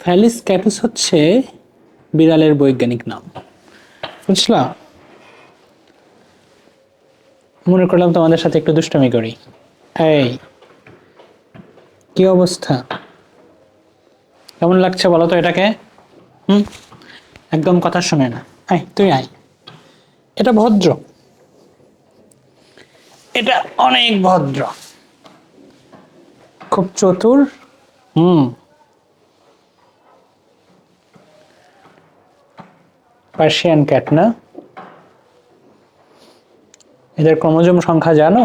ফ্যালিস ক্যাটুস হচ্ছে বিড়ালের বৈজ্ঞানিক নাম। বুঝলা? মনে করলাম তোমাদের সাথে একটু দুষ্টামি করি। এই, কি অবস্থা? কেমন লাগছে বলো তো এটাকে? হুম? একদম কথা শুনে না। আয় তুই আয়। এটা ভদ্র। এটা অনেক ভদ্র। খুব চতুর। হুম। পার্সিয়ান ক্যাট না? এদের ক্রোমোজোম সংখ্যা জানো?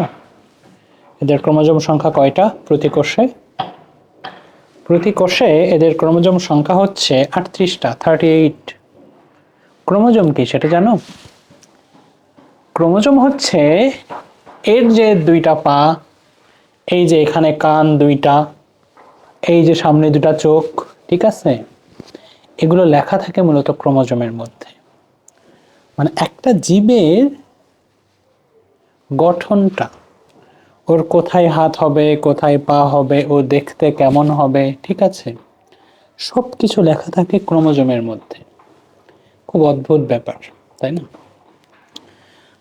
এদের ক্রোমোজোম সংখ্যা কয়টা প্রতি কোষে? প্রতি কোষে এদের ক্রোমোজোম সংখ্যা হচ্ছে আটত্রিশটা থার্টি এইট ক্রোমোজোম কি সেটা জানো? ক্রোমোজোম হচ্ছে এর যে দুইটা পা, এই যে এখানে কান দুইটা, এই যে সামনে দুটা চোখ, ঠিক আছে? এগুলো লেখা থাকে মূলত ক্রোমোজোমের মধ্যে। মানে একটা জীবের গঠনটা, ওর কোথায় হাত হবে, কোথায় পা হবে, ও দেখতে কেমন হবে, ঠিক আছে? সব কিছু লেখা থাকে ক্রোমোজোমের মধ্যে। খুব অদ্ভুত ব্যাপার, তাই না?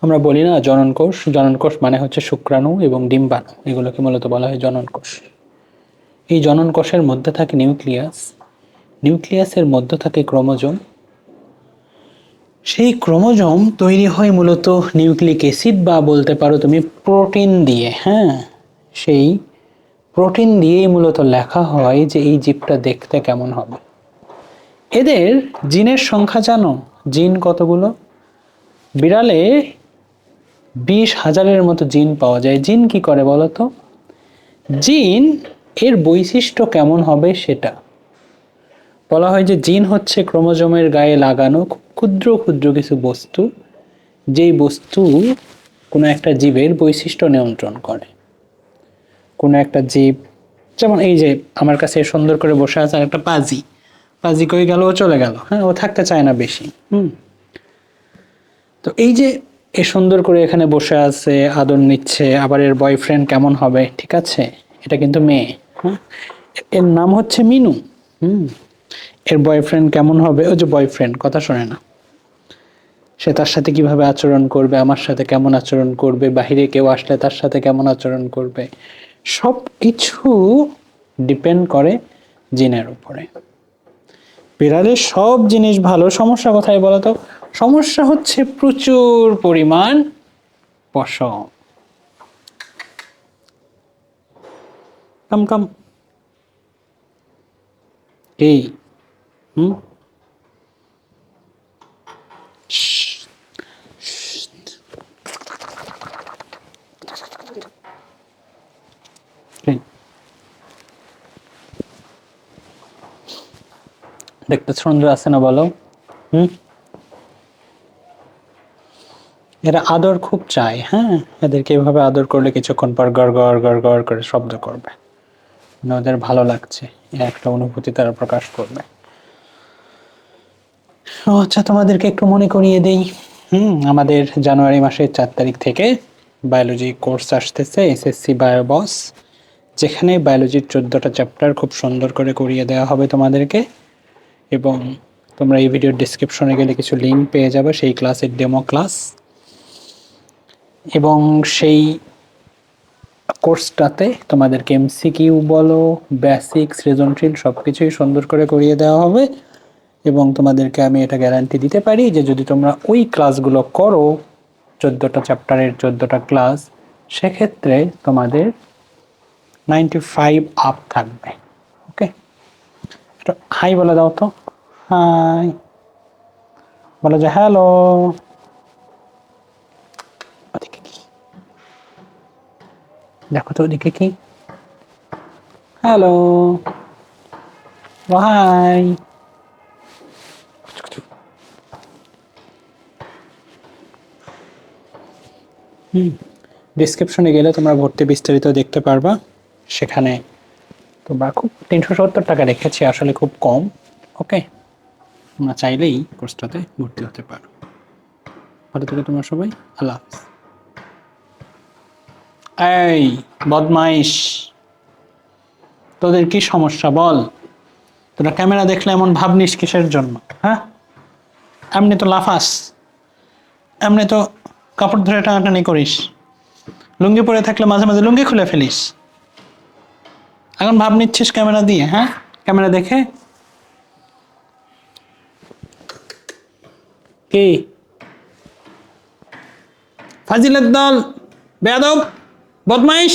আমরা বলি না জনন কোষ জনন কোষ মানে হচ্ছে শুক্রাণু এবং ডিম্বাণু, এগুলোকে মূলত বলা হয় জনন কোষ। এই জনন কোষের মধ্যে থাকে নিউক্লিয়াস। নিউক্লিয়াসের মধ্যে থাকে ক্রোমোজোম সেই ক্রোমোজোম তৈরি হয় মূলত নিউক্লিক অ্যাসিড বা বলতে পারো তুমি প্রোটিন দিয়ে হ্যাঁ? সেই প্রোটিন দিয়েই মূলত লেখা হয় যে এই জীবটা দেখতে কেমন হবে। এদের জিনের সংখ্যা জানো? জিন কতগুলো? বিড়ালে বিশ হাজারের মতো জিন পাওয়া যায়। জিন কি করে বলো তো? জিন এর বৈশিষ্ট্য কেমন হবে সেটা। বলা হয় যে জিন হচ্ছে ক্রোমোজোমের গায়ে লাগানো ক্ষুদ্র ক্ষুদ্র কিছু বস্তু, যেই বস্তু কোনো একটা জীবের বৈশিষ্ট্য নিয়ন্ত্রণ করে। কোনো একটা জীব, যেমন এই যে আমার কাছে সুন্দর করে বসে আছে আর একটা পাজি। পাজি কই গেল, ও চলে গেল। হ্যাঁ ও থাকতে চায় না বেশি। হুম। তো এই যে এ সুন্দর করে এখানে বসে আছে, আদর নিচ্ছে, আবার এর বয়ফ্রেন্ড কেমন হবে, ঠিক আছে? এটা কিন্তু মেয়ে। হ্যাঁ এর নাম হচ্ছে মিনু। হুম। এর বয়ফ্রেন্ড কেমন হবে ও যে বয়ফ্রেন্ড কথা শোনে না। সে তার সাথে কীভাবে আচরণ করবে, আমার সাথে কেমন আচরণ করবে, বাহিরে কেউ আসলে তার সাথে কেমন আচরণ করবে সব কিছু ডিপেন্ড করে জিনের উপরে। বিড়ালের সব জিনিস ভালো, সমস্যা কোথায় বলো তো সমস্যা হচ্ছে প্রচুর পরিমাণ পশম। কাম কাম। এই, হুম? দেখতে সুন্দর আছে না বলো হুম? এরা আদর খুব চায় হ্যাঁ? এদেরকে এভাবে আদর করলে কিছুক্ষণ পর গড় গড় গড় গড় করে শব্দ করবে। মানে ওদের ভালো লাগছে একটা অনুভূতি তারা প্রকাশ করবে। ও আচ্ছা তোমাদেরকে একটু মনে করিয়ে দেই। হুম, আমাদের জানুয়ারি মাসের চার তারিখ থেকে বায়োলজি কোর্স আসতেছে এসএসসি বায়োবস যেখানে বায়োলজির চোদ্দোটা চ্যাপ্টার খুব সুন্দর করে করিয়ে দেওয়া হবে তোমাদেরকে। এবং তোমরা এই ভিডিওর ডিসক্রিপশনে গেলে কিছু লিঙ্ক পেয়ে যাবে, সেই ক্লাসের ডেমো ক্লাস এবং সেই কোর্সটাতে তোমাদেরকে এমসিকিউ বলো বেসিক সৃজনশীল সব কিছুই সুন্দর করে করিয়ে দেওয়া হবে। এবং তোমাদেরকে আমি এটা গ্যারান্টি দিতে পারি যে যদি তোমরা ওই ক্লাসগুলো করো, চোদ্দোটা চ্যাপ্টারের চোদ্দোটা ক্লাস সেক্ষেত্রে তোমাদের নাইনটি ফাইভ আপ থাকবে। ওকে একটু হাই বলে দাও তো। হাই। বলো যে, হ্যালো। দেখো তো ওদিকে কি? হ্যালো। হাই। হুম ডিসক্রিপশনে গেলে তোমরা ভর্তি বিস্তারিত দেখতে পারবা সেখানে। তোমরা খুব তিনশো সত্তর টাকা রেখেছি, আসলে খুব কম ওকে তোমরা চাইলেই কোর্সটাতে ভর্তি হতে পারো। ভালো থেকে তোমরা সবাই। আল্লাহ হাফিজ। এই, বদমাইশ। তোদের কি সমস্যা বল? তোরা ক্যামেরা দেখলে এমন ভাব নিস কিসের জন্য হ্যাঁ? এমনি তো লাফাস। এমনি তো কাপড় ধরে টানাটানি করিস। লুঙ্গি পরে থাকলে মাঝে মাঝে লুঙ্গি খুলে ফেলিস। এখন ভাব নিচ্ছিস ক্যামেরা দিয়ে হ্যাঁ? ক্যামেরা দেখে কি? ফাজিলের দল বেয়াদব বদমাইশ।